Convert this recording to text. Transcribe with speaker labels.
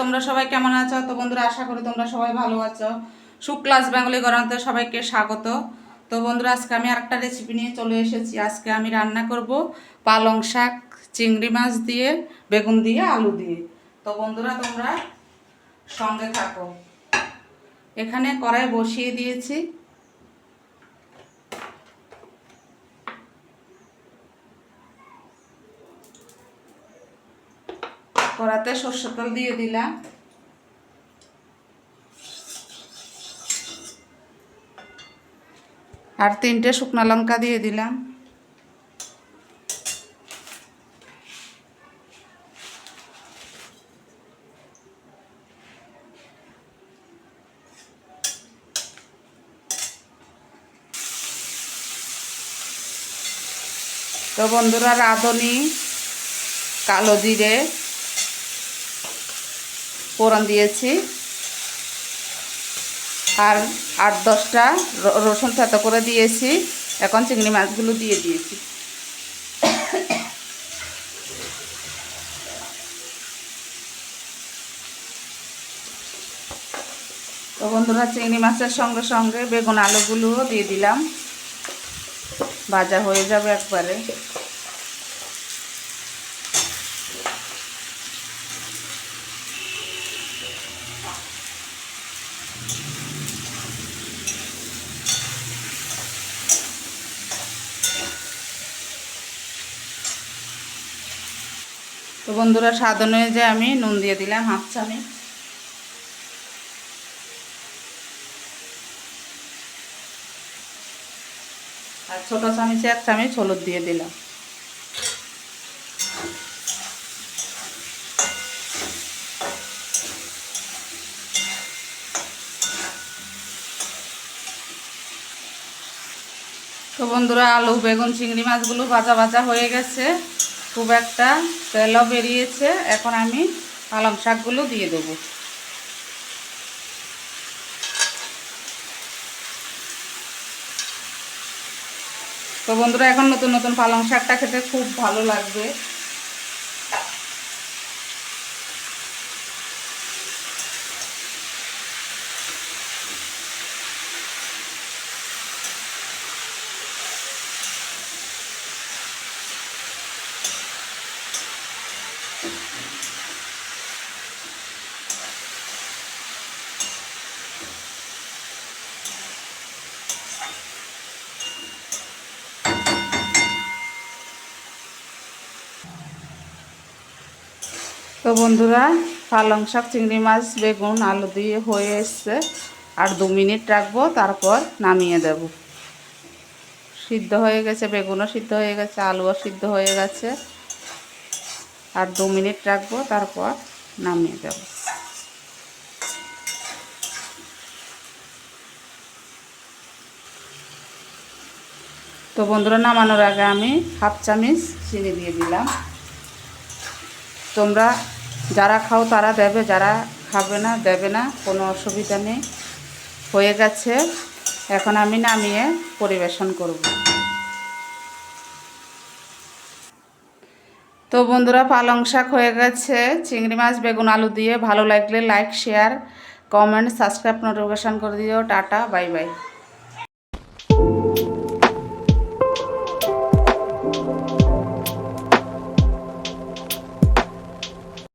Speaker 1: তোমরা সবাই কেমন আছো? তো বন্ধুরা, আশা করি তোমরা সবাই ভালো আছো। সুক্লাস বেঙ্গলি গরান্তে সবাইকে স্বাগত। তো বন্ধুরা, আজকে আমি আরেকটা রেসিপি নিয়ে চলে এসেছি। আজকে আমি রান্না করব পালং শাক, চিংড়ি মাছ দিয়ে, বেগুন দিয়ে, আলু দিয়ে। তো বন্ধুরা, তোমরা সঙ্গে থাকো। এখানে কড়াই বসিয়ে দিয়েছি। কড়াতে সর্ষে তেল দিয়ে দিলাম। আর তিনটে শুকনো লঙ্কা দিয়ে দিলাম। তো বন্ধুরা, রাঁধুনি, কালো জিরে ফোড়ন দিয়েছি। আর আট দশটা রসুন থেতো করে দিয়েছি। এখন চিংড়ি মাছগুলো দিয়ে দিয়েছি। তো বন্ধুরা, চিংড়ি মাছের সঙ্গে সঙ্গে বেগুন আলুগুলোও দিয়ে দিলাম। ভাজা হয়ে যাবে একবারে। তো বন্ধুরা, স্বাদ অনুযায়ী আমি নুন দিয়ে দিলাম, হাফ চামচ। আর ছোটো চামচে এক চামচ হলুদ দিয়ে দিলাম। তো বন্ধুরা, আলু, বেগুন, চিংড়ি মাছগুলো ভাজা ভাজা হয়ে গেছে। খুব একটা তেলও বেরিয়েছে। এখন আমি পালং শাকগুলো দিয়ে দেবো। তো বন্ধুরা, এখন নতুন নতুন পালং শাকটা খেতে খুব ভালো লাগবে। তো বন্ধুরা, পালং শাক, চিংড়ি মাছ, বেগুন, আলু দিয়ে হয়ে এসছে। আর দু মিনিট রাখব, তারপর নামিয়ে দেব। সিদ্ধ হয়ে গেছে, বেগুনও সিদ্ধ হয়ে গেছে, আলুও সিদ্ধ হয়ে গেছে। আর দু মিনিট রাখব, তারপর নামিয়ে দেব। তো বন্ধুরা, নামানোর আগে আমি হাফ চামচ চিনি দিয়ে দিলাম। তোমরা যারা খাও তারা দেবে, যারা খাবে না দেবে না, কোনো অসুবিধা নেই। হয়ে গেছে। এখন আমি নামিয়ে পরিবেশন করব। তো বন্ধুরা, পালং শাক হয়ে গেছে। চিংড়ি মাছ, বেগুন, আলু দিয়ে ভালো লাগলে like share comment subscribe notification করে দিও। Tata bye bye